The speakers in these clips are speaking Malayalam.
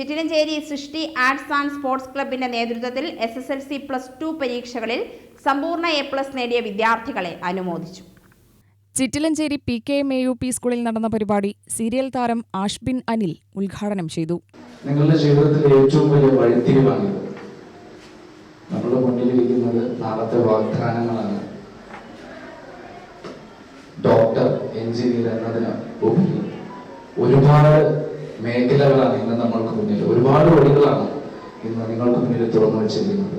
ചിറ്റിലഞ്ചേരി സൃഷ്ടി ആർട്സ് ആൻഡ് സ്പോർട്സ് ക്ലബിന്റെ നേതൃത്വത്തിൽ S S L C plus two പരീക്ഷകളിൽ സമ്പൂർണ എ പ്ലസ് നേടിയ വിദ്യാർത്ഥികളെ അനുമോദിച്ചു. Chittilanchery P K M A U P സ്കൂളിൽ നടന്ന പരിപാടി സീരിയൽ താരം ആഷ്ബിൻ അനിൽ ഉദ്ഘാടനം ചെയ്തു. നിങ്ങളുടെ ജീവിതത്തിലെ ഏറ്റവും വലിയ വഴിത്തിരിവാണ് നമ്മുടെ മുന്നിലിരിക്കുന്നത് നാളത്തെ വാഗ്ദാനങ്ങളാണ്. ഡോക്ടർ എഞ്ചിനീയർ എന്നതിന് ഉപരി ഒരുപാട് നമ്മൾക്ക് മുന്നിൽ ഒരുപാട് വഴികളാണ് ഇന്ന് നിങ്ങൾക്ക് മുന്നിൽ തുറന്നു വെച്ചിരിക്കുന്നത്.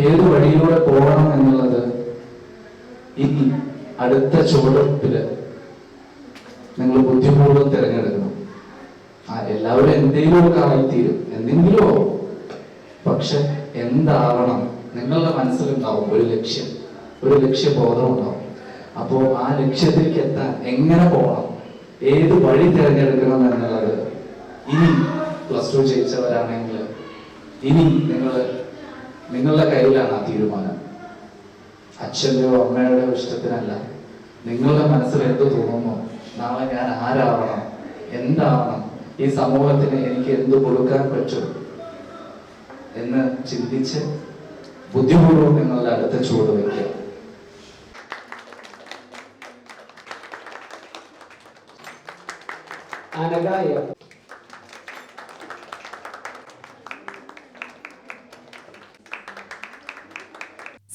ഏത് വഴിയിലൂടെ പോകണം എന്നുള്ളത് ഇനി അടുത്ത ചുവടുപ്പിൽ നിങ്ങൾ ബുദ്ധിപൂർവം തിരഞ്ഞെടുക്കണം. ആ എല്ലാവരും എന്തെങ്കിലും ഒക്കെ ആയിത്തീരും. എന്തെങ്കിലുമോ. പക്ഷെ എന്താവണം? നിങ്ങളുടെ മനസ്സിലുണ്ടാവും ഒരു ലക്ഷ്യം. ഒരു ലക്ഷ്യബോധം ഉണ്ടാവും അപ്പോ ആ ലക്ഷ്യത്തിലേക്ക് എത്താൻ എങ്ങനെ പോകണം? ഏത് വഴി തിരഞ്ഞെടുക്കണം എന്നുള്ളത് ഇനി പ്ലസ് ടു ജയിച്ചവരാണെങ്കിൽ ഇനി നിങ്ങൾ നിങ്ങളുടെ കയ്യിലാണ് ആ തീരുമാനം. അച്ഛന്റെയോ അമ്മയുടെ ഇഷ്ടത്തിനല്ല. നിങ്ങളുടെ മനസ്സിൽ എന്ത് തോന്നുന്നു? നാളെ ഞാൻ ആരാവണം? എന്താവണം? ഈ സമൂഹത്തിന് എനിക്ക് എന്ത് കൊടുക്കാൻ പറ്റും? എന്ന് ചിന്തിച്ച് ബുദ്ധിപൂർവം നിങ്ങളുടെ അടുത്ത ചൂട് വയ്ക്കുക. അനഘായ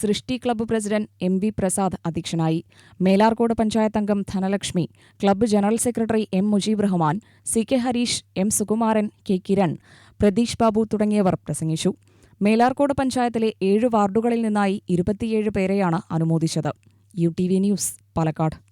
Srishti club president M V Prasad അധ്യക്ഷനായി. മേലാർകോട് പഞ്ചായത്ത് അംഗം Dhanalakshmi club general secretary M Mujeeb Rahman C K Harish M Sukumaran K Kiran Pratheesh Babu തുടങ്ങിയവർ പ്രസംഗിച്ചു. മേലാർകോട് പഞ്ചായത്തിലെ ഏഴ് വാർഡുകളിൽ നിന്നായി ഇരുപത്തിയേഴ് പേരെയാണ് അനുമോദിച്ചത്. U T V news Palakkad.